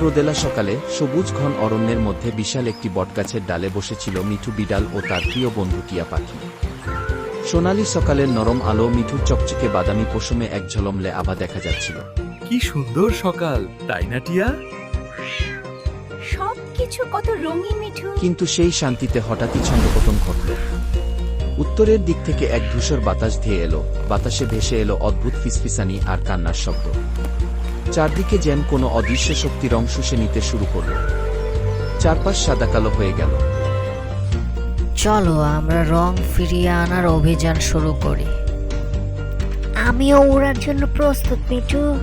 রোদেলা সকালে সবুজ ঘন অরণ্যের মধ্যে বিশাল একটি বটগাছের ডালে বসেছিল মিঠু বিড়াল ও তার প্রিয় বন্ধু টিয়া পাখি। সোনালি সকালের নরম আলো মিঠুর চকচকে বাদামি পশমে এক ঝলমলে আভা দেখা যাচ্ছিল। কি সুন্দর সকাল তাই না টিয়া? সব কিছু কত রঙিন মিঠু। কিন্তু সেই শান্তিতে হঠাৎই ছন্দপতন ঘটল। উত্তরের দিক থেকে এক ধূসর বাতাস ধেয়ে এলো। বাতাসে ভেসে এলো অদ্ভুত ফিসফিসানি আর কান্নার শব্দ। চারদিকে যেন কোনো অদৃশ্য শক্তি রং শুষে নিতে শুরু করল। চারপাশ সাদা কালো হয়ে গেল। চলো আমরা রং ফিরিয়ে আনার অভিযান শুরু করি। আমিও উড়ার জন্য প্রস্তুত মিঠু।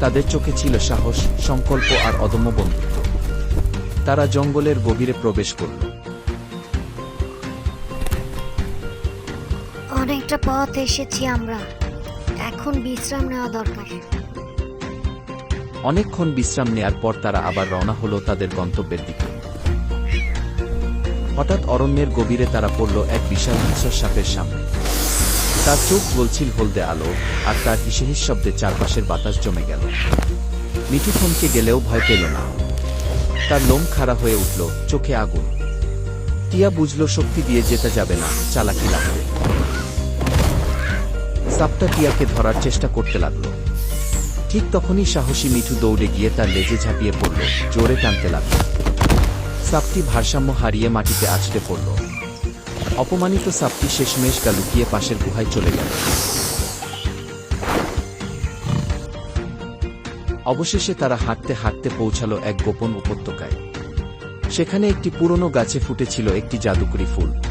তাদের চোখে ছিল সাহস সংকল্প আর অদম্য বন্ধুত্ব। তারা জঙ্গলের গভীরে প্রবেশ করল। অনেকটা পথ এসেছি আমরা। এখন বিশ্রাম নেওয়া দরকার। অনেকক্ষণ বিশ্রাম নেয়ার পর তারা আবার রওনা হলো তাদের গন্তব্যের দিকে। হঠাৎ অরণ্যের গভীরে তারা পড়ল এক বিশাল হিংস্র সাপের সামনে। তার চোখ বলছিল হলদে আলো আর তার হিসেহিস শব্দে চারপাশের বাতাস জমে গেল। মিঠু থমকে গেলেও ভয় পেল না। তার লোম খাড়া হয়ে উঠল, চোখে আগুন। টিয়া বুঝল শক্তি দিয়ে যেতে যাবে না, চালাকি লাগবে। সাপটা টিয়াকে ধরার চেষ্টা করতে লাগল। ঠিক তখনই সাহসী মিঠু দৌড়ে গিয়ে তার লেজে ঝাঁপিয়ে পড়ল, জোরে টানতে লাগল। সাপটি ভারসাম্য হারিয়ে মাটিতে আছড়ে পড়ল। অপমানিত সাপটি শেষমেশ গা লুকিয়ে পাশের গুহায় চলে গেল। অবশেষে তারা হাঁটতে হাঁটতে পৌঁছালো এক গোপন উপত্যকায়। সেখানে একটি পুরনো গাছে ফুটেছিল একটি জাদুকরি ফুল।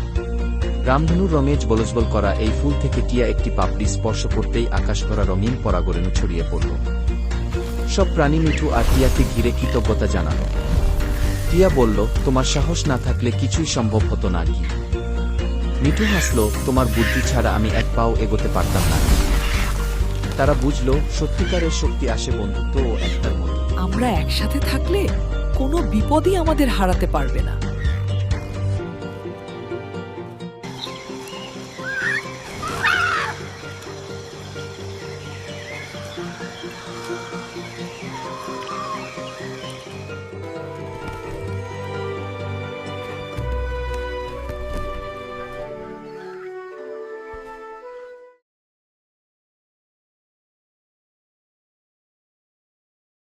রামধনুর রঙে বলজবল করা এই ফুল থেকে টিয়া একটি পাপড়ি স্পর্শ করতেই আকাশ ভরা রঙিন পরাগরেণু ছড়িয়ে পড়ল। সব প্রাণী মিঠু আর টিয়াকে ঘিরে কৃতজ্ঞতা জানাল। টিয়া বলল, তোমার সাহস না থাকলে কিছুই সম্ভব হতো না কি। মিঠু হাসল, তোমার বুদ্ধি ছাড়া আমি এক পাও এগোতে পারতাম না। তারা বুঝল, সত্যিকারের শক্তি আসে বন্ধুত্ব ও একটার মধ্যে। আমরা একসাথে থাকলে কোনো বিপদই আমাদের হারাতে পারবে না। 啊。